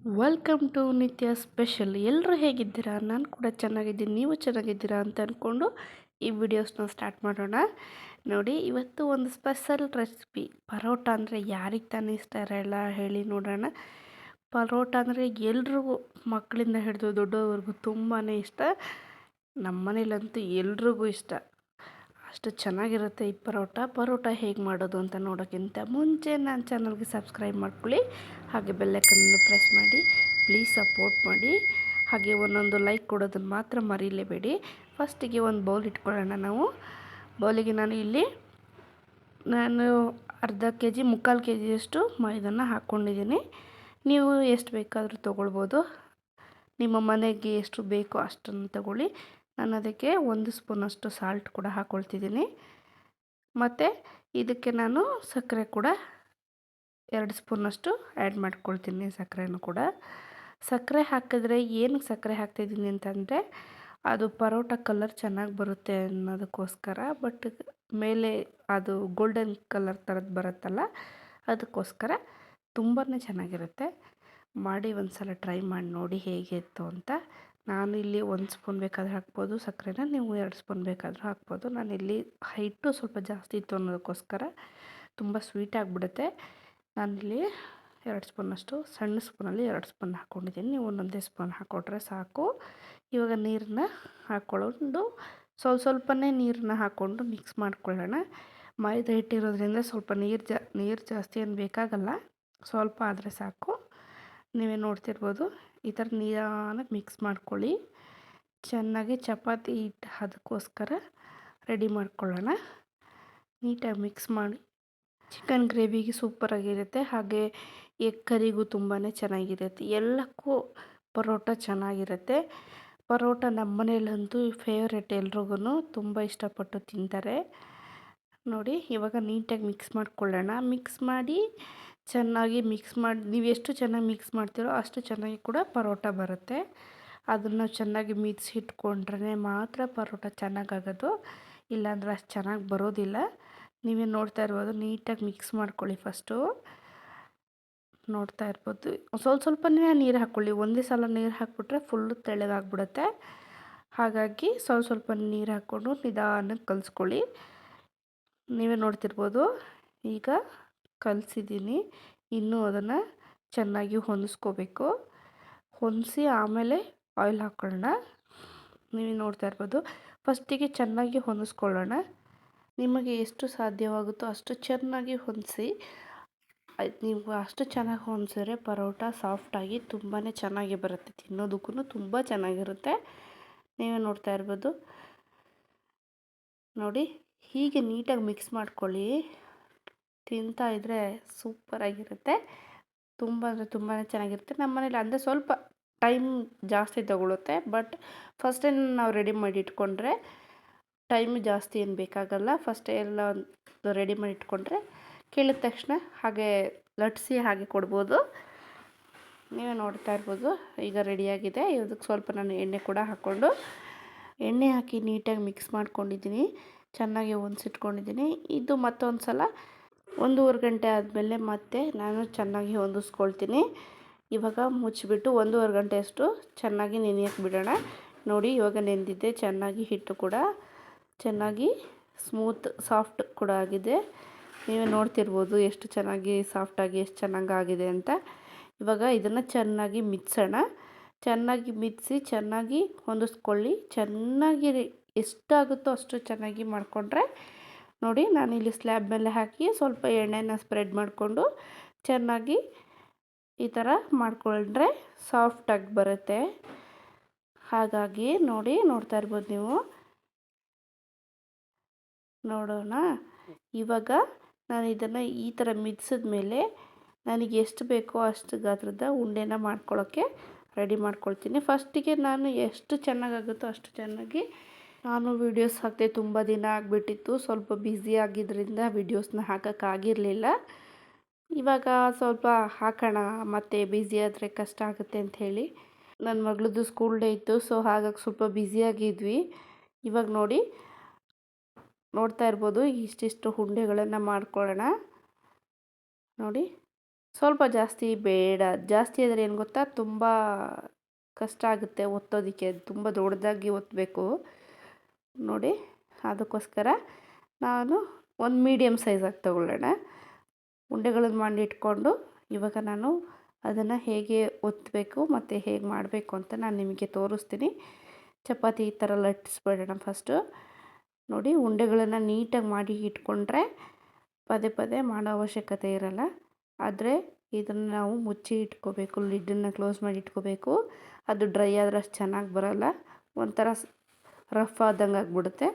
Welcome to ನಿತ್ಯ special ಎಲ್ಲರೂ ಹೇಗಿದ್ದೀರಾ? ನಾನು ಕೂಡ ಚೆನ್ನಾಗಿದ್ದೀನಿ. ನೀವು ಚೆನ್ನಾಗಿದ್ದೀರಾ ಅಂತ ಅಂದ್ಕೊಂಡು ಈ ವಿಡಿಯೋಸ್ನ ಸ್ಟಾರ್ಟ್ ಮಾಡೋಣ. ನೋಡಿ, ಇವತ್ತು ಒಂದು ಸ್ಪೆಷಲ್ ರೆಸಿಪಿ ಪರೋಟ ಅಂದರೆ ಯಾರಿಗೆ ತಾನೇ ಇಷ್ಟ ಇರಲ್ಲ ಹೇಳಿ ನೋಡೋಣ. ಪರೋಟ ಅಂದರೆ ಎಲ್ರಿಗೂ ಮಕ್ಕಳಿಂದ ಹಿಡಿದು ದೊಡ್ಡವರೆಗೂ ತುಂಬಾ ಇಷ್ಟ. ನಮ್ಮ ಮನೇಲಂತೂ ಎಲ್ರಿಗೂ ಇಷ್ಟ. ಅಷ್ಟು ಚೆನ್ನಾಗಿರುತ್ತೆ ಈ ಪರೋಟ. ಪರೋಟ ಹೇಗೆ ಮಾಡೋದು ಅಂತ ನೋಡೋಕ್ಕಿಂತ ಮುಂಚೆ ನನ್ನ ಚಾನಲ್ಗೆ ಸಬ್ಸ್ಕ್ರೈಬ್ ಮಾಡ್ಕೊಳ್ಳಿ. ಹಾಗೆ ಬೆಲ್ಲೈಕನ್ನು ಪ್ರೆಸ್ ಮಾಡಿ, ಪ್ಲೀಸ್ ಸಪೋರ್ಟ್ ಮಾಡಿ. ಹಾಗೆ ಒಂದೊಂದು ಲೈಕ್ ಕೊಡೋದನ್ನು ಮಾತ್ರ ಮರೀಲೇಬೇಡಿ. ಫಸ್ಟಿಗೆ ಒಂದು ಬೌಲ್ ಇಟ್ಕೊಳ್ಳೋಣ ನಾವು. ಬೌಲಿಗೆ ನಾನು ಇಲ್ಲಿ ನಾನು ಅರ್ಧ ಕೆ ಜಿ ಮುಕ್ಕಾಲು ಕೆ ಜಿಯಷ್ಟು ಮೈದನ್ನು ಹಾಕ್ಕೊಂಡಿದ್ದೀನಿ. ನೀವು ಎಷ್ಟು ಬೇಕಾದರೂ ತೊಗೊಳ್ಬೋದು. ನಿಮ್ಮ ಮನೆಗೆ ಎಷ್ಟು ಬೇಕೋ ಅಷ್ಟನ್ನು ತಗೊಳ್ಳಿ. ನಾನು ಅದಕ್ಕೆ ಒಂದು ಸ್ಪೂನಷ್ಟು ಸಾಲ್ಟ್ ಕೂಡ ಹಾಕ್ಕೊಳ್ತಿದ್ದೀನಿ ಮತ್ತು ಇದಕ್ಕೆ ನಾನು ಸಕ್ಕರೆ ಕೂಡ ಎರಡು ಸ್ಪೂನಷ್ಟು ಆ್ಯಡ್ ಮಾಡ್ಕೊಳ್ತೀನಿ ಸಕ್ಕರೆನೂ ಕೂಡ. ಸಕ್ಕರೆ ಹಾಕಿದ್ರೆ ಏನಕ್ಕೆ ಸಕ್ಕರೆ ಹಾಕ್ತಿದ್ದೀನಿ ಅಂತಂದರೆ ಅದು ಪರೋಟ ಕಲರ್ ಚೆನ್ನಾಗಿ ಬರುತ್ತೆ ಅನ್ನೋದಕ್ಕೋಸ್ಕರ ಬಟ್ ಮೇಲೆ ಅದು ಗೋಲ್ಡನ್ ಕಲರ್ ಥರದ್ದು ಬರುತ್ತಲ್ಲ ಅದಕ್ಕೋಸ್ಕರ ತುಂಬಾ ಚೆನ್ನಾಗಿರುತ್ತೆ. ಮಾಡಿ ಒಂದು ಸಲ ಟ್ರೈ ಮಾಡಿ ನೋಡಿ ಹೇಗಿತ್ತು ಅಂತ. ನಾನು ಇಲ್ಲಿ ಒಂದು ಸ್ಪೂನ್ ಬೇಕಾದರೆ ಹಾಕ್ಬೋದು, ಸಕ್ಕರೆನ ನೀವು ಎರಡು ಸ್ಪೂನ್ ಬೇಕಾದರೂ ಹಾಕ್ಬೋದು. ನಾನಿಲ್ಲಿ ಹೈಟು ಸ್ವಲ್ಪ ಜಾಸ್ತಿ ಇತ್ತು ಅನ್ನೋದಕ್ಕೋಸ್ಕರ ತುಂಬ ಸ್ವೀಟ್ ಆಗಿಬಿಡುತ್ತೆ. ನಾನಿಲ್ಲಿ ಎರಡು ಸ್ಪೂನಷ್ಟು, ಸಣ್ಣ ಸ್ಪೂನಲ್ಲಿ ಎರಡು ಸ್ಪೂನ್ ಹಾಕ್ಕೊಂಡಿದ್ದೀನಿ. ನೀವು ಒಂದೊಂದೇ ಸ್ಪೂನ್ ಹಾಕ್ಕೊಟ್ರೆ ಸಾಕು. ಇವಾಗ ನೀರನ್ನ ಹಾಕ್ಕೊಳ್ಳೋದು. ಸ್ವಲ್ಪ ಸ್ವಲ್ಪನೇ ನೀರನ್ನ ಹಾಕ್ಕೊಂಡು ಮಿಕ್ಸ್ ಮಾಡ್ಕೊಳ್ಳೋಣ. ಮೈದಾ ಹಿಟ್ಟಿರೋದ್ರಿಂದ ಸ್ವಲ್ಪ ನೀರು ಜಾ, ನೀರು ಜಾಸ್ತಿ ಏನು ಬೇಕಾಗಲ್ಲ. ಸ್ವಲ್ಪ ಆದರೆ ಸಾಕು. ನೀವೇ ನೋಡ್ತಿರ್ಬೋದು. ಈ ಥರ ನಿಧಾನಕ್ಕೆ ಮಿಕ್ಸ್ ಮಾಡ್ಕೊಳ್ಳಿ. ಚೆನ್ನಾಗಿ ಚಪಾತಿ ಹಿಟ್ಟು ಅದಕ್ಕೋಸ್ಕರ ರೆಡಿ ಮಾಡ್ಕೊಳ್ಳೋಣ. ನೀಟಾಗಿ ಮಿಕ್ಸ್ ಮಾಡಿ. ಚಿಕನ್ ಗ್ರೇವಿಗೆ ಸೂಪರಾಗಿರುತ್ತೆ ಹಾಗೆ ಎಗ್ ಕರಿಗೂ ತುಂಬಾ ಚೆನ್ನಾಗಿರುತ್ತೆ. ಎಲ್ಲಕ್ಕೂ ಪರೋಟ ಚೆನ್ನಾಗಿರುತ್ತೆ. ಪರೋಟ ನಮ್ಮ ಮನೆಯಲ್ಲಂತೂ ಫೇವ್ರೆಟ್ ಎಲ್ರಿಗೂ ತುಂಬ ಇಷ್ಟಪಟ್ಟು ತಿಂತಾರೆ. ನೋಡಿ ಇವಾಗ ನೀಟಾಗಿ ಮಿಕ್ಸ್ ಮಾಡ್ಕೊಳ್ಳೋಣ. ಮಿಕ್ಸ್ ಮಾಡಿ ಚೆನ್ನಾಗಿ ಮಿಕ್ಸ್ ಮಾಡಿ, ನೀವು ಎಷ್ಟು ಚೆನ್ನಾಗಿ ಮಿಕ್ಸ್ ಮಾಡ್ತೀರೋ ಅಷ್ಟು ಚೆನ್ನಾಗಿ ಕೂಡ ಪರೋಟ ಬರುತ್ತೆ. ಅದನ್ನು ಚೆನ್ನಾಗಿ ಮಿಕ್ಸ್ ಇಟ್ಕೊಂಡ್ರೆ ಮಾತ್ರ ಪರೋಟ ಚೆನ್ನಾಗಾಗೋದು. ಇಲ್ಲಾಂದ್ರೆ ಅಷ್ಟು ಚೆನ್ನಾಗಿ ಬರೋದಿಲ್ಲ. ನೀವೇ ನೋಡ್ತಾ ಇರ್ಬೋದು, ನೀಟಾಗಿ ಮಿಕ್ಸ್ ಮಾಡ್ಕೊಳ್ಳಿ ಫಸ್ಟು. ನೋಡ್ತಾ ಇರ್ಬೋದು. ಸ್ವಲ್ಪ ಸ್ವಲ್ಪನೇ ನೀರು ಹಾಕ್ಕೊಳ್ಳಿ. ಒಂದೇ ಸಲ ನೀರು ಹಾಕ್ಬಿಟ್ರೆ ಫುಲ್ಲು ತೆಳ್ಳಗಾಗ್ಬಿಡುತ್ತೆ. ಹಾಗಾಗಿ ಸ್ವಲ್ಪ ಸ್ವಲ್ಪ ನೀರು ಹಾಕ್ಕೊಂಡು ನಿಧಾನಕ್ಕೆ ಕಲಿಸ್ಕೊಳ್ಳಿ. ನೀವೇ ನೋಡ್ತಿರ್ಬೋದು. ಈಗ ಕಲಸಿದ್ದೀನಿ. ಇನ್ನೂ ಅದನ್ನು ಚೆನ್ನಾಗಿ ಹೊಂದಿಸ್ಕೋಬೇಕು ಹೊಂದಿಸಿ ಆಮೇಲೆ ಆಯಿಲ್ ಹಾಕ್ಕೊಳ್ಳೋಣ ನೀವು ನೋಡ್ತಾ ಇರ್ಬೋದು. ಫಸ್ಟಿಗೆ ಚೆನ್ನಾಗಿ ಹೊಂದಿಸ್ಕೊಳ್ಳೋಣ ನಿಮಗೆ ಎಷ್ಟು ಸಾಧ್ಯವಾಗುತ್ತೋ ಅಷ್ಟು ಚೆನ್ನಾಗಿ ಹೊಂದಿಸಿ ನೀವು ಅಷ್ಟು ಚೆನ್ನಾಗಿ ಹೊಂದಿಸಿದ್ರೆ ಪರೋಟ ಸಾಫ್ಟಾಗಿ ತುಂಬಾ ಚೆನ್ನಾಗಿ ಬರುತ್ತೆ. ತಿನ್ನೋದಕ್ಕೂ ತುಂಬ ಚೆನ್ನಾಗಿರುತ್ತೆ. ನೀವೇ ನೋಡ್ತಾ ಇರ್ಬೋದು. ನೋಡಿ, ಹೀಗೆ ನೀಟಾಗಿ ಮಿಕ್ಸ್ ಮಾಡ್ಕೊಳ್ಳಿ. ತಿಂತಾ ಇದ್ದರೆ ಸೂಪರಾಗಿರುತ್ತೆ ತುಂಬ ಅಂದರೆ ತುಂಬಾ ಚೆನ್ನಾಗಿರುತ್ತೆ. ನಮ್ಮ ಮನೇಲಿ ಅಂದರೆ ಸ್ವಲ್ಪ ಟೈಮ್ ಜಾಸ್ತಿ ತಗೊಳುತ್ತೆ. ಬಟ್ ಫಸ್ಟೇ ನಾವು ರೆಡಿ ಮಾಡಿ ಇಟ್ಕೊಂಡ್ರೆ ಟೈಮ್ ಜಾಸ್ತಿ ಏನು ಬೇಕಾಗಲ್ಲ. ಫಸ್ಟೇ ಎಲ್ಲ ರೆಡಿ ಮಾಡಿ ಇಟ್ಕೊಂಡ್ರೆ ಕೇಳಿದ ತಕ್ಷಣ ಹಾಗೆ ಲಟ್ಸಿ ಹಾಗೆ ಕೊಡ್ಬೋದು. ನೀವೇ ನೋಡ್ತಾ ಇರ್ಬೋದು. ಈಗ ರೆಡಿಯಾಗಿದೆ ಇದಕ್ಕೆ ಸ್ವಲ್ಪ ನಾನು ಎಣ್ಣೆ ಕೂಡ ಹಾಕ್ಕೊಂಡು ಎಣ್ಣೆ ಹಾಕಿ ನೀಟಾಗಿ ಮಿಕ್ಸ್ ಮಾಡ್ಕೊಂಡಿದ್ದೀನಿ. ಚೆನ್ನಾಗಿ ಹೊಂದಿಸಿಟ್ಕೊಂಡಿದ್ದೀನಿ. ಇದು ಮತ್ತೊಂದು ಸಲ ಒಂದೂವರೆ ಗಂಟೆ ಆದಮೇಲೆ ಮತ್ತೆ ನಾನು ಚೆನ್ನಾಗಿ ಹೊಂದಿಸ್ಕೊಳ್ತೀನಿ. ಇವಾಗ ಮುಚ್ಚಿಬಿಟ್ಟು ಒಂದೂವರೆ ಗಂಟೆಯಷ್ಟು ಚೆನ್ನಾಗಿ ನೆನೆಯಕ್ಕೆ ಬಿಡೋಣ. ನೋಡಿ, ಇವಾಗ ನೆಂದಿದ್ದೆ, ಚೆನ್ನಾಗಿ ಹಿಟ್ಟು ಕೂಡ ಚೆನ್ನಾಗಿ ಸ್ಮೂತ್, ಸಾಫ್ಟ್ ಕೂಡ ಆಗಿದೆ. ನೀವು ನೋಡ್ತಿರ್ಬೋದು ಎಷ್ಟು ಚೆನ್ನಾಗಿ ಸಾಫ್ಟಾಗಿ ಎಷ್ಟು ಚೆನ್ನಾಗಿ ಆಗಿದೆ ಅಂತ. ಇವಾಗ ಇದನ್ನು ಚೆನ್ನಾಗಿ ಮಿಕ್ಸೋಣ. ಚೆನ್ನಾಗಿ ಮಿಕ್ಸಿ, ಚೆನ್ನಾಗಿ ಹೊಂದಿಸ್ಕೊಳ್ಳಿ. ಚೆನ್ನಾಗಿ ಎಷ್ಟಾಗುತ್ತೋ ಅಷ್ಟು ಚೆನ್ನಾಗಿ ಮಾಡಿಕೊಂಡ್ರೆ ನೋಡಿ ನಾನು ಇಲ್ಲಿ ಸ್ಲ್ಯಾಬ್ ಮೇಲೆ ಹಾಕಿ ಸ್ವಲ್ಪ ಎಣ್ಣೆನ ಸ್ಪ್ರೆಡ್ ಮಾಡಿಕೊಂಡು ಚೆನ್ನಾಗಿ ಈ ಥರ ಮಾಡಿಕೊಂಡ್ರೆ ಸಾಫ್ಟಾಗಿ ಬರುತ್ತೆ. ಹಾಗಾಗಿ ನೋಡಿ ನೋಡ್ತಾ ಇರ್ಬೋದು ನೀವು. ನೋಡೋಣ. ಇವಾಗ ನಾನು ಇದನ್ನು ಈ ಥರ ಮಿಕ್ಸಿದ ಮೇಲೆ ನನಗೆ ಎಷ್ಟು ಬೇಕೋ ಅಷ್ಟು ಗಾತ್ರದ ಉಂಡೆನ ಮಾಡ್ಕೊಳ್ಳೋಕ್ಕೆ ರೆಡಿ ಮಾಡ್ಕೊಳ್ತೀನಿ. ಫಸ್ಟಿಗೆ ನಾನು ಎಷ್ಟು ಚೆನ್ನಾಗಾಗುತ್ತೋ ಅಷ್ಟು ಚೆನ್ನಾಗಿ ನಾನು ವೀಡಿಯೋಸ್ ಹಾಕ್ತೆ ತುಂಬ ದಿನ ಆಗಿಬಿಟ್ಟಿತ್ತು. ಸ್ವಲ್ಪ ಬ್ಯುಸಿ ಆಗಿದ್ದರಿಂದ ವೀಡಿಯೋಸ್ನ ಹಾಕೋಕ್ಕಾಗಿರಲಿಲ್ಲ ಇವಾಗ ಸ್ವಲ್ಪ ಹಾಕೋಣ, ಮತ್ತೆ ಬ್ಯುಸಿ ಆದರೆ ಕಷ್ಟ ಆಗುತ್ತೆ ಅಂಥೇಳಿ ನನ್ನ ಮಗಳದ್ದು ಸ್ಕೂಲ್ ಡೇ ಇತ್ತು ಸೊ ಹಾಗಾಗಿ ಸ್ವಲ್ಪ ಬ್ಯುಸಿಯಾಗಿದ್ವಿ ಇವಾಗ ನೋಡಿ, ನೋಡ್ತಾ ಇರ್ಬೋದು, ಇಷ್ಟಿಷ್ಟು ಹುಂಡೆಗಳನ್ನು ಮಾಡ್ಕೊಳ್ಳೋಣ. ನೋಡಿ, ಸ್ವಲ್ಪ ಜಾಸ್ತಿ ಬೇಡ. ಜಾಸ್ತಿ ಆದರೆ ಏನು ಗೊತ್ತಾ, ತುಂಬ ಕಷ್ಟ ಆಗುತ್ತೆ ಒತ್ತೋದಕ್ಕೆ ತುಂಬ ದೊಡ್ಡದಾಗಿ ಒತ್ತಬೇಕು ನೋಡಿ, ಅದಕ್ಕೋಸ್ಕರ ನಾನು ಒಂದು ಮೀಡಿಯಮ್ ಸೈಜಾಗಿ ತಗೊಳ್ಳೋಣ. ಉಂಡೆಗಳನ್ನು ಮಾಡಿ ಇಟ್ಕೊಂಡು ಇವಾಗ ನಾನು ಅದನ್ನು ಹೇಗೆ ಒತ್ತಬೇಕು ಮತ್ತು ಹೇಗೆ ಮಾಡಬೇಕು ಅಂತ ನಾನು ನಿಮಗೆ ತೋರಿಸ್ತೀನಿ. ಚಪಾತಿ ಈ ಥರ ಲಟ್ಟಿಸ್ಬೇಡೋಣ ಫಸ್ಟು ನೋಡಿ, ಉಂಡೆಗಳನ್ನು ನೀಟಾಗಿ ಮಾಡಿ ಇಟ್ಕೊಂಡ್ರೆ ಪದೇ ಪದೇ ಮಾಡೋ ಅವಶ್ಯಕತೆ ಇರಲ್ಲ. ಆದರೆ ಇದನ್ನು ನಾವು ಮುಚ್ಚಿ ಇಟ್ಕೋಬೇಕು ಲಿಡ್ಡನ್ನು ಕ್ಲೋಸ್ ಮಾಡಿ ಇಟ್ಕೋಬೇಕು. ಅದು ಡ್ರೈ ಆದರೆ ಅಷ್ಟು ಚೆನ್ನಾಗಿ ಬರೋಲ್ಲ. ಒಂಥರ ರಫ್ ಆದಂಗೆ ಆಗಿಬಿಡುತ್ತೆ.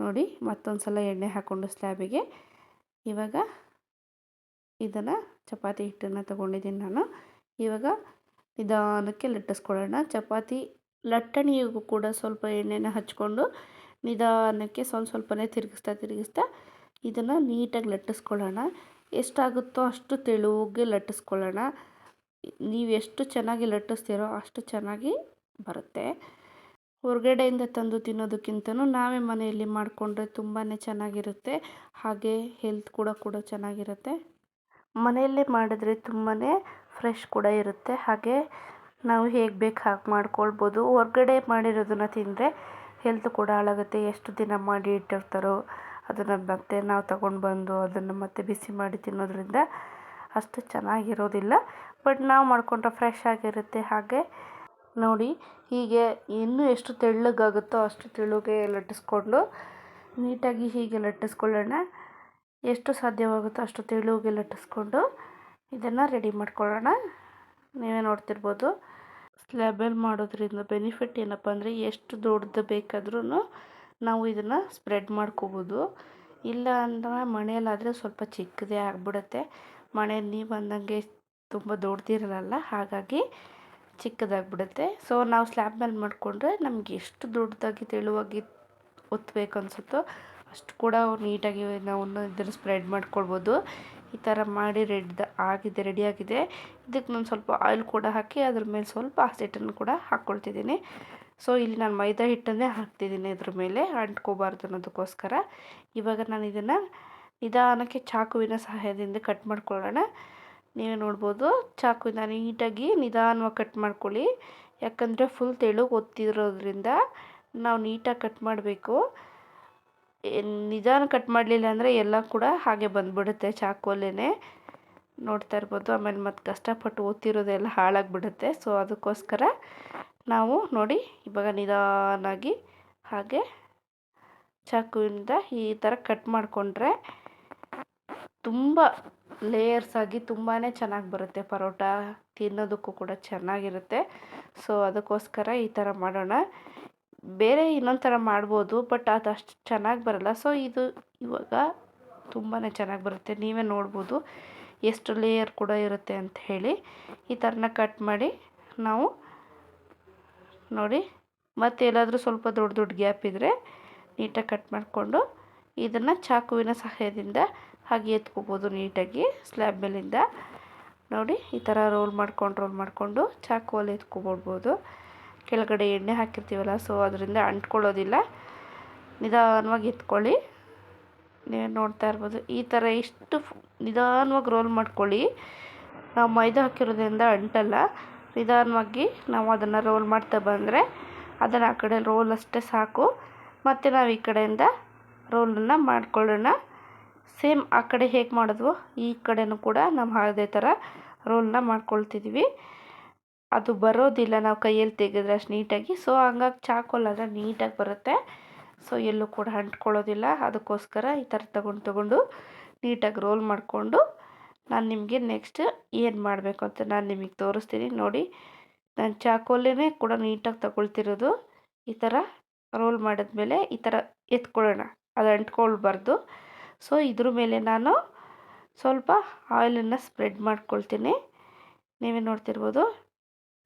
ನೋಡಿ, ಮತ್ತೊಂದು ಸಲ ಎಣ್ಣೆ ಹಾಕ್ಕೊಂಡು ಸ್ಲ್ಯಾಬಿಗೆ ಇವಾಗ ಇದನ್ನು ಚಪಾತಿ ಹಿಟ್ಟನ್ನು ತೊಗೊಂಡಿದ್ದೀನಿ ನಾನು. ಇವಾಗ ನಿಧಾನಕ್ಕೆ ಲಟ್ಟಿಸ್ಕೊಳ್ಳೋಣ. ಚಪಾತಿ ಲಟ್ಟಣಿಗೂ ಕೂಡ ಸ್ವಲ್ಪ ಎಣ್ಣೆನ ಹಚ್ಕೊಂಡು ನಿಧಾನಕ್ಕೆ ಸ್ವಲ್ಪ ಸ್ವಲ್ಪನೇ ತಿರುಗಿಸ್ತಾ ತಿರುಗಿಸ್ತಾ ಇದನ್ನು ನೀಟಾಗಿ ಲಟ್ಟಿಸ್ಕೊಳ್ಳೋಣ. ಎಷ್ಟಾಗುತ್ತೋ ಅಷ್ಟು ತೆಳುಗೆ ಲಟ್ಟಿಸ್ಕೊಳ್ಳೋಣ. ನೀವು ಎಷ್ಟು ಚೆನ್ನಾಗಿ ಲಟ್ಟಿಸ್ತೀರೋ ಅಷ್ಟು ಚೆನ್ನಾಗಿ ಬರುತ್ತೆ. ಹೊರಗಡೆಯಿಂದ ತಂದು ತಿನ್ನೋದಕ್ಕಿಂತನೂ ನಾವೇ ಮನೆಯಲ್ಲಿ ಮಾಡಿಕೊಂಡ್ರೆ ತುಂಬಾ ಚೆನ್ನಾಗಿರುತ್ತೆ. ಹಾಗೆ ಹೆಲ್ತ್ ಕೂಡ ಕೂಡ ಚೆನ್ನಾಗಿರುತ್ತೆ. ಮನೆಯಲ್ಲೇ ಮಾಡಿದ್ರೆ ತುಂಬಾ ಫ್ರೆಶ್ ಕೂಡ ಇರುತ್ತೆ. ಹಾಗೆ ನಾವು ಹೇಗೆ ಬೇಕು ಹಾಗೆ ಮಾಡ್ಕೊಳ್ಬೋದು. ಹೊರಗಡೆ ಮಾಡಿರೋದನ್ನು ತಿಂದರೆ ಹೆಲ್ತ್ ಕೂಡ ಹಾಳಾಗುತ್ತೆ. ಎಷ್ಟು ದಿನ ಮಾಡಿ ಇಟ್ಟಿರ್ತಾರೋ ಅದನ್ನು ಮತ್ತೆ ನಾವು ತಗೊಂಡು ಬಂದು ಅದನ್ನು ಮತ್ತೆ ಬಿಸಿ ಮಾಡಿ ತಿನ್ನೋದ್ರಿಂದ ಅಷ್ಟು ಚೆನ್ನಾಗಿರೋದಿಲ್ಲ. ಬಟ್ ನಾವು ಮಾಡಿಕೊಂಡ್ರೆ ಫ್ರೆಶ್ ಆಗಿರುತ್ತೆ. ಹಾಗೆ ನೋಡಿ ಹೀಗೆ ಇನ್ನೂ ಎಷ್ಟು ತೆಳ್ಳಗಾಗುತ್ತೋ ಅಷ್ಟು ತೆಳುಗೆ ಲಟ್ಟಿಸ್ಕೊಂಡು ನೀಟಾಗಿ ಹೀಗೆ ಲಟ್ಟಿಸ್ಕೊಳ್ಳೋಣ. ಎಷ್ಟು ಸಾಧ್ಯವಾಗುತ್ತೋ ಅಷ್ಟು ತೆಳುಗೆ ಲಟ್ಟಿಸ್ಕೊಂಡು ಇದನ್ನು ರೆಡಿ ಮಾಡ್ಕೊಳ್ಳೋಣ. ನೀವೇ ನೋಡ್ತಿರ್ಬೋದು. ಸ್ಲ್ಯಾಬಲ್ಲಿ ಮಾಡೋದ್ರಿಂದ ಬೆನಿಫಿಟ್ ಏನಪ್ಪ ಅಂದರೆ ಎಷ್ಟು ದೊಡ್ಡದು ಬೇಕಾದ್ರೂ ನಾವು ಇದನ್ನು ಸ್ಪ್ರೆಡ್ ಮಾಡ್ಕೋಬೋದು. ಇಲ್ಲ ಅಂದರೆ ಮನೆಯಲ್ಲಾದರೆ ಸ್ವಲ್ಪ ಚಿಕ್ಕದೇ ಆಗಿಬಿಡುತ್ತೆ. ಮನೆಯಲ್ಲಿ ನೀವು ಬಂದಂಗೆ ತುಂಬ ದೊಡ್ಡದಿರಲ್ಲ. ಹಾಗಾಗಿ ಚಿಕ್ಕದಾಗ್ಬಿಡುತ್ತೆ. ಸೊ ನಾವು ಸ್ಲ್ಯಾಬ್ ಮೇಲೆ ಮಾಡಿಕೊಂಡ್ರೆ ನಮ್ಗೆ ಎಷ್ಟು ದೊಡ್ಡದಾಗಿ ತೆಳುವಾಗಿ ಒತ್ತಬೇಕು ಅನಿಸುತ್ತೋ ಅಷ್ಟು ಕೂಡ ನೀಟಾಗಿ ನಾವು ಇದನ್ನು ಸ್ಪ್ರೆಡ್ ಮಾಡ್ಕೊಳ್ಬೋದು. ಈ ಥರ ಮಾಡಿ ರೆಡ್ ಆಗಿದೆ ರೆಡಿಯಾಗಿದೆ ಇದಕ್ಕೆ ನಾನು ಸ್ವಲ್ಪ ಆಯಿಲ್ ಕೂಡ ಹಾಕಿ ಅದ್ರ ಮೇಲೆ ಸ್ವಲ್ಪ ಹಸಿಟ್ಟನ್ನು ಕೂಡ ಹಾಕ್ಕೊಳ್ತಿದ್ದೀನಿ ಸೊ ಇಲ್ಲಿ ನಾನು ಮೈದಾ ಹಿಟ್ಟನ್ನೇ ಹಾಕ್ತಿದ್ದೀನಿ ಇದ್ರ ಮೇಲೆ, ಅಂಟ್ಕೋಬಾರ್ದು ಅನ್ನೋದಕ್ಕೋಸ್ಕರ. ಇವಾಗ ನಾನು ಇದನ್ನು ನಿಧಾನಕ್ಕೆ ಚಾಕುವಿನ ಸಹಾಯದಿಂದ ಕಟ್ ಮಾಡ್ಕೊಳ್ಳೋಣ. ನೀವೇ ನೋಡ್ಬೋದು. ಚಾಕುವಿನ ನೀಟಾಗಿ ನಿಧಾನವಾಗಿ ಕಟ್ ಮಾಡ್ಕೊಳ್ಳಿ. ಯಾಕಂದರೆ ಫುಲ್ ತೆಳು ಒತ್ತಿರೋದ್ರಿಂದ ನಾವು ನೀಟಾಗಿ ಕಟ್ ಮಾಡಬೇಕು. ನಿಧಾನ ಕಟ್ ಮಾಡಲಿಲ್ಲ ಅಂದರೆ ಎಲ್ಲ ಕೂಡ ಹಾಗೆ ಬಂದುಬಿಡುತ್ತೆ ಚಾಕುವಲ್ಲೇ ನೋಡ್ತಾ ಇರ್ಬೋದು. ಆಮೇಲೆ ಮತ್ತು ಕಷ್ಟಪಟ್ಟು ಓದ್ತಿರೋದೆಲ್ಲ ಹಾಳಾಗಿಬಿಡುತ್ತೆ. ಸೊ ಅದಕ್ಕೋಸ್ಕರ ನಾವು ನೋಡಿ ಇವಾಗ ನಿಧಾನಾಗಿ ಹಾಗೆ ಚಾಕುವಿಂದ ಈ ಥರ ಕಟ್ ಮಾಡಿಕೊಂಡ್ರೆ ತುಂಬ ಲೇಯರ್ಸ್ ಆಗಿ ತುಂಬಾ ಚೆನ್ನಾಗಿ ಬರುತ್ತೆ ಪರೋಟ. ತಿನ್ನೋದಕ್ಕೂ ಕೂಡ ಚೆನ್ನಾಗಿರುತ್ತೆ. ಸೊ ಅದಕ್ಕೋಸ್ಕರ ಈ ಥರ ಮಾಡೋಣ. ಬೇರೆ ಇನ್ನೊಂದು ಥರ ಮಾಡ್ಬೋದು ಬಟ್ ಅದು ಅಷ್ಟು ಚೆನ್ನಾಗಿ ಬರಲ್ಲ. ಸೊ ಇದು ಇವಾಗ ತುಂಬಾ ಚೆನ್ನಾಗಿ ಬರುತ್ತೆ. ನೀವೇ ನೋಡ್ಬೋದು ಎಷ್ಟು ಲೇಯರ್ ಕೂಡ ಇರುತ್ತೆ ಅಂತ ಹೇಳಿ. ಈ ಥರನ ಕಟ್ ಮಾಡಿ ನಾವು ನೋಡಿ, ಮತ್ತೆ ಎಲ್ಲಾದರೂ ಸ್ವಲ್ಪ ದೊಡ್ಡ ದೊಡ್ಡ ಗ್ಯಾಪ್ ಇದ್ದರೆ ನೀಟಾಗಿ ಕಟ್ ಮಾಡಿಕೊಂಡು ಇದನ್ನು ಚಾಕುವಿನ ಸಹಾಯದಿಂದ ಹಾಗೆ ಎತ್ಕೋಬೋದು ನೀಟಾಗಿ ಸ್ಲ್ಯಾಬ್ ಮೇಲಿಂದ. ನೋಡಿ, ಈ ಥರ ರೋಲ್ ಮಾಡ್ಕೊಂಡು, ರೋಲ್ ಮಾಡಿಕೊಂಡು ಚಾಕುವಲ್ಲಿ ಎತ್ಕೊಬಿಡ್ಬೋದು ಕೆಳಗಡೆ ಎಣ್ಣೆ ಹಾಕಿರ್ತೀವಲ್ಲ, ಸೊ ಅದರಿಂದ ಅಂಟ್ಕೊಳ್ಳೋದಿಲ್ಲ. ನಿಧಾನವಾಗಿ ಎತ್ಕೊಳ್ಳಿ. ನೀವು ನೋಡ್ತಾ ಇರ್ಬೋದು, ಈ ಥರ ಇಷ್ಟು ನಿಧಾನವಾಗಿ ರೋಲ್ ಮಾಡ್ಕೊಳ್ಳಿ. ನಾವು ಮೈದಾ ಹಾಕಿರೋದ್ರಿಂದ ಅಂಟಲ್ಲ. ನಿಧಾನವಾಗಿ ನಾವು ಅದನ್ನು ರೋಲ್ ಮಾಡ್ತಾ ಬಂದರೆ ಅದನ್ನು ಆ ಕಡೆ ರೋಲ್ ಅಷ್ಟೇ ಸಾಕು. ಮತ್ತು ನಾವು ಈ ಕಡೆಯಿಂದ ರೋಲನ್ನು ಮಾಡ್ಕೊಳ್ಳೋಣ. ಸೇಮ್ ಆ ಕಡೆ ಹೇಗೆ ಮಾಡಿದ್ವೋ ಈ ಕಡೆನೂ ಕೂಡ ನಾವು ಅದೇ ಥರ ರೋಲನ್ನ ಮಾಡ್ಕೊಳ್ತಿದ್ವಿ. ಅದು ಬರೋದಿಲ್ಲ ನಾವು ಕೈಯಲ್ಲಿ ತೆಗೆದ್ರೆ ಅಷ್ಟು ನೀಟಾಗಿ. ಸೊ ಹಂಗಾಗಿ ಚಾಕೋಲಾದರೆ ನೀಟಾಗಿ ಬರುತ್ತೆ. ಸೊ ಎಲ್ಲೂ ಕೂಡ ಅಂಟ್ಕೊಳ್ಳೋದಿಲ್ಲ. ಅದಕ್ಕೋಸ್ಕರ ಈ ಥರ ತಗೊಂಡು ತಗೊಂಡು ನೀಟಾಗಿ ರೋಲ್ ಮಾಡಿಕೊಂಡು ನಾನು ನಿಮಗೆ ನೆಕ್ಸ್ಟ್ ಏನು ಮಾಡಬೇಕು ಅಂತ ನಾನು ನಿಮಗೆ ತೋರಿಸ್ತೀನಿ. ನೋಡಿ, ನಾನು ಚಾಕೋಲೇ ಕೂಡ ನೀಟಾಗಿ ತಗೊಳ್ತಿರೋದು. ಈ ಥರ ರೋಲ್ ಮಾಡಿದ್ಮೇಲೆ ಈ ಥರ ಎತ್ಕೊಳ್ಳೋಣ. ಅದು ಅಂಟ್ಕೊಳ್ಬಾರ್ದು. ಸೊ ಇದ್ರ ಮೇಲೆ ನಾನು ಸ್ವಲ್ಪ ಆಯಿಲನ್ನು ಸ್ಪ್ರೆಡ್ ಮಾಡ್ಕೊಳ್ತೀನಿ. ನೀವೇ ನೋಡ್ತಿರ್ಬೋದು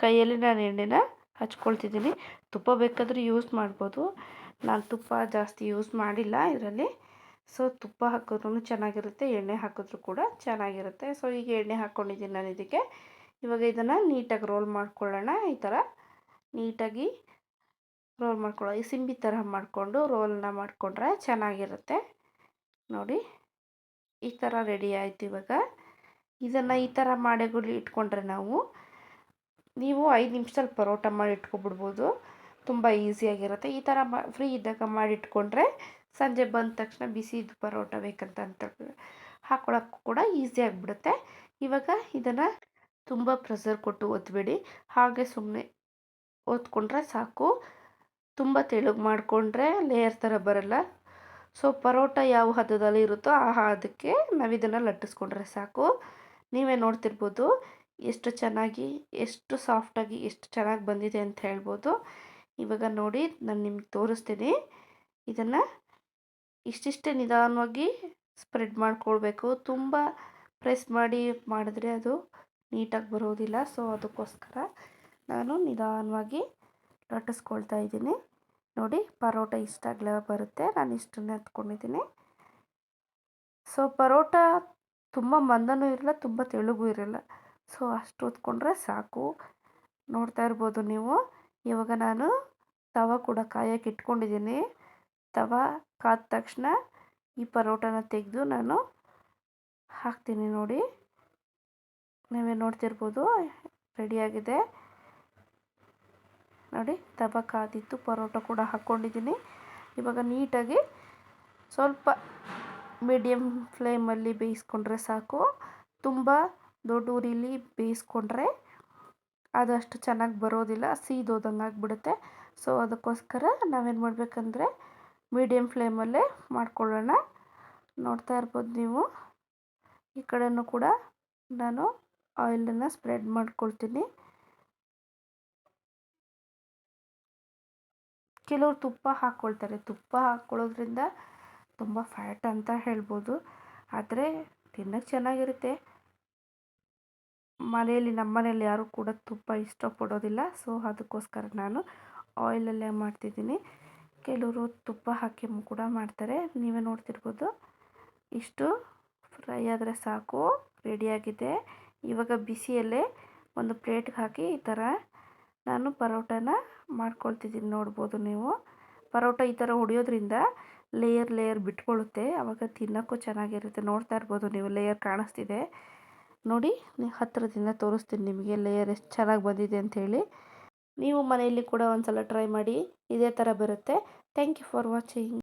ಕೈಯಲ್ಲಿ ನಾನು ಎಣ್ಣೆನ ಹಚ್ಕೊಳ್ತಿದ್ದೀನಿ. ತುಪ್ಪ ಬೇಕಾದರೂ ಯೂಸ್ ಮಾಡ್ಬೋದು. ನಾನು ತುಪ್ಪ ಜಾಸ್ತಿ ಯೂಸ್ ಮಾಡಿಲ್ಲ ಇದರಲ್ಲಿ. ಸೊ ತುಪ್ಪ ಹಾಕಿದ್ರೂ ಚೆನ್ನಾಗಿರುತ್ತೆ, ಎಣ್ಣೆ ಹಾಕಿದ್ರೂ ಕೂಡ ಚೆನ್ನಾಗಿರುತ್ತೆ. ಸೊ ಈಗ ಎಣ್ಣೆ ಹಾಕ್ಕೊಂಡಿದ್ದೀನಿ ನಾನು ಇದಕ್ಕೆ. ಇವಾಗ ಇದನ್ನು ನೀಟಾಗಿ ರೋಲ್ ಮಾಡ್ಕೊಳ್ಳೋಣ. ಈ ಥರ ನೀಟಾಗಿ ರೋಲ್ ಮಾಡ್ಕೊಳ್ಳೋ, ಈ ಸಿಂಬಿ ಥರ ಮಾಡಿಕೊಂಡು ರೋಲನ್ನ ಮಾಡಿಕೊಂಡ್ರೆ ಚೆನ್ನಾಗಿರುತ್ತೆ. ನೋಡಿ. ಈ ಥರ ರೆಡಿ ಆಯಿತು ಇವಾಗ. ಇದನ್ನು ಈ ಥರ ಮಾಡೆಗಳು ಇಟ್ಕೊಂಡ್ರೆ ನಾವು, ನೀವು ಐದು ನಿಮಿಷದಲ್ಲಿ ಪರೋಟ ಮಾಡಿ ಇಟ್ಕೊಬಿಡ್ಬೋದು. ತುಂಬ ಈಸಿಯಾಗಿರುತ್ತೆ ಈ ಥರ ಫ್ರೀ ಇದ್ದಾಗ ಮಾಡಿ ಇಟ್ಕೊಂಡ್ರೆ ಸಂಜೆ ಬಂದ ತಕ್ಷಣ ಬಿಸಿದು ಪರೋಟ ಬೇಕಂತ ಅಂತ ಹಾಕೊಳ್ಳೋಕ್ಕೂ ಕೂಡ ಈಸಿ ಆಗಿಬಿಡುತ್ತೆ. ಇವಾಗ ಇದನ್ನು ತುಂಬ ಪ್ರೆಸರ್ ಕೊಟ್ಟು ಒತ್ತಬೇಡಿ ಹಾಗೆ ಸುಮ್ಮನೆ ಓದ್ಕೊಂಡ್ರೆ ಸಾಕು. ತುಂಬ ತೆಳುಗೆ ಮಾಡಿಕೊಂಡ್ರೆ ಲೇಯರ್ ಥರ ಬರಲ್ಲ. ಸೊ ಪರೋಟ ಯಾವ ಹದದಲ್ಲಿ ಇರುತ್ತೋ ಆ ಹದಕ್ಕೆ ನಾವು ಇದನ್ನು ಲಟ್ಟಿಸ್ಕೊಂಡ್ರೆ ಸಾಕು. ನೀವೇ ನೋಡ್ತಿರ್ಬೋದು ಎಷ್ಟು ಚೆನ್ನಾಗಿ, ಎಷ್ಟು ಸಾಫ್ಟಾಗಿ ಎಷ್ಟು ಚೆನ್ನಾಗಿ ಬಂದಿದೆ ಅಂತ ಹೇಳ್ಬೋದು. ಇವಾಗ ನೋಡಿ ನಾನು ನಿಮ್ಗೆ ತೋರಿಸ್ತೀನಿ. ಇದನ್ನು ಇಷ್ಟಿಷ್ಟೇ ನಿಧಾನವಾಗಿ ಸ್ಪ್ರೆಡ್ ಮಾಡ್ಕೊಳ್ಬೇಕು. ತುಂಬ ಪ್ರೆಸ್ ಮಾಡಿ ಮಾಡಿದ್ರೆ ಅದು ನೀಟಾಗಿ ಬರೋದಿಲ್ಲ. ಸೊ ಅದಕ್ಕೋಸ್ಕರ ನಾನು ನಿಧಾನವಾಗಿ ಲಟ್ಟಿಸ್ಕೊಳ್ತಾ ಇದ್ದೀನಿ. ನೋಡಿ, ಪರೋಟ ಇಷ್ಟಾಗಲೇ ಬರುತ್ತೆ. ನಾನು ಇಷ್ಟನ್ನೇ ಹತ್ಕೊಂಡಿದ್ದೀನಿ ಸೊ ಪರೋಟ ತುಂಬ ಮಂದನೂ ಇರಲ್ಲ, ತುಂಬ ತೆಳುಗೂ ಇರಲ್ಲ. ಸೊ ಅಷ್ಟು ಹೊತ್ಕೊಂಡ್ರೆ ಸಾಕು. ನೋಡ್ತಾ ಇರ್ಬೋದು ನೀವು. ಇವಾಗ ನಾನು ತವ ಕೂಡ ಕಾಯಕ್ಕೆ ಇಟ್ಕೊಂಡಿದ್ದೀನಿ. ತವ ಕಾದ ತಕ್ಷಣ ಈ ಪರೋಟನ ತೆಗೆದು ನಾನು ಹಾಕ್ತೀನಿ ನೋಡಿ. ನೀವೇ ನೋಡ್ತಿರ್ಬೋದು ರೆಡಿಯಾಗಿದೆ ನೋಡಿ ಕಾದಿತ್ತು ಪರೋಟ ಕೂಡ ಹಾಕ್ಕೊಂಡಿದ್ದೀನಿ ಇವಾಗ ನೀಟಾಗಿ ಸ್ವಲ್ಪ ಮೀಡಿಯಮ್ ಫ್ಲೇಮಲ್ಲಿ ಬೇಯಿಸ್ಕೊಂಡ್ರೆ ಸಾಕು. ತುಂಬ ದೊಡ್ಡ ಉರಿಲಿ ಬೇಯಿಸ್ಕೊಂಡ್ರೆ ಅದಷ್ಟು ಚೆನ್ನಾಗಿ ಬರೋದಿಲ್ಲ, ಸೀದೋದಂಗೆ ಆಗಿಬಿಡುತ್ತೆ. ಸೊ ಅದಕ್ಕೋಸ್ಕರ ನಾವೇನು ಮಾಡಬೇಕಂದ್ರೆ ಮೀಡಿಯಮ್ ಫ್ಲೇಮಲ್ಲೇ ಮಾಡ್ಕೊಳ್ಳೋಣ. ನೋಡ್ತಾ ಇರ್ಬೋದು ನೀವು. ಈ ಕಡೆಯೂ ಕೂಡ ನಾನು ಆಯಿಲನ್ನು ಸ್ಪ್ರೆಡ್ ಮಾಡ್ಕೊಳ್ತೀನಿ. ಕೆಲವರು ತುಪ್ಪ ಹಾಕ್ಕೊಳ್ತಾರೆ. ತುಪ್ಪ ಹಾಕ್ಕೊಳ್ಳೋದ್ರಿಂದ ತುಂಬ ಫ್ಯಾಟ್ ಅಂತ ಹೇಳ್ಬೋದು. ಆದರೆ ತಿನ್ನೋಕ್ಕೆ ಚೆನ್ನಾಗಿರುತ್ತೆ. ಮನೆಯಲ್ಲಿ ನಮ್ಮ ಮನೇಲಿ ಯಾರೂ ಕೂಡ ತುಪ್ಪ ಇಷ್ಟಪಡೋದಿಲ್ಲ. ಸೊ ಅದಕ್ಕೋಸ್ಕರ ನಾನು ಆಯಿಲಲ್ಲೇ ಮಾಡ್ತಿದ್ದೀನಿ. ಕೆಲವರು ತುಪ್ಪ ಹಾಕಿ ಕೂಡ ಮಾಡ್ತಾರೆ. ನೀವೇ ನೋಡ್ತಿರ್ಬೋದು. ಇಷ್ಟು ಫ್ರೈ ಆದರೆ ಸಾಕು. ರೆಡಿಯಾಗಿದೆ ಇವಾಗ ಬಿಸಿಯಲ್ಲೇ ಒಂದು ಪ್ಲೇಟ್ಗೆ ಹಾಕಿ ಈ ಥರ ನಾನು ಪರೋಟನ ಮಾಡ್ಕೊಳ್ತಿದ್ದೀನಿ, ನೋಡ್ಬೋದು ನೀವು. ಪರೋಟ ಈ ಥರ ಹೊಡಿಯೋದ್ರಿಂದ ಲೇಯರ್ ಲೇಯರ್ ಬಿಟ್ಕೊಳ್ಳುತ್ತೆ ಆವಾಗ ತಿನ್ನೋಕ್ಕೂ ಚೆನ್ನಾಗಿರುತ್ತೆ. ನೋಡ್ತಾ ಇರ್ಬೋದು ನೀವು, ಲೇಯರ್ ಕಾಣಿಸ್ತಿದೆ. ನೋಡಿ ಹತ್ತಿರದಿಂದ ತೋರಿಸ್ತೀನಿ ನಿಮಗೆ, ಲೇಯರ್ ಎಷ್ಟು ಚೆನ್ನಾಗಿ ಬಂದಿದೆ ಅಂಥೇಳಿ ನೀವು ಮನೆಯಲ್ಲಿ ಕೂಡ ಒಂದು ಸಲ ಟ್ರೈ ಮಾಡಿ, ಇದೇ ಥರ ಬರುತ್ತೆ. Thank you for watching.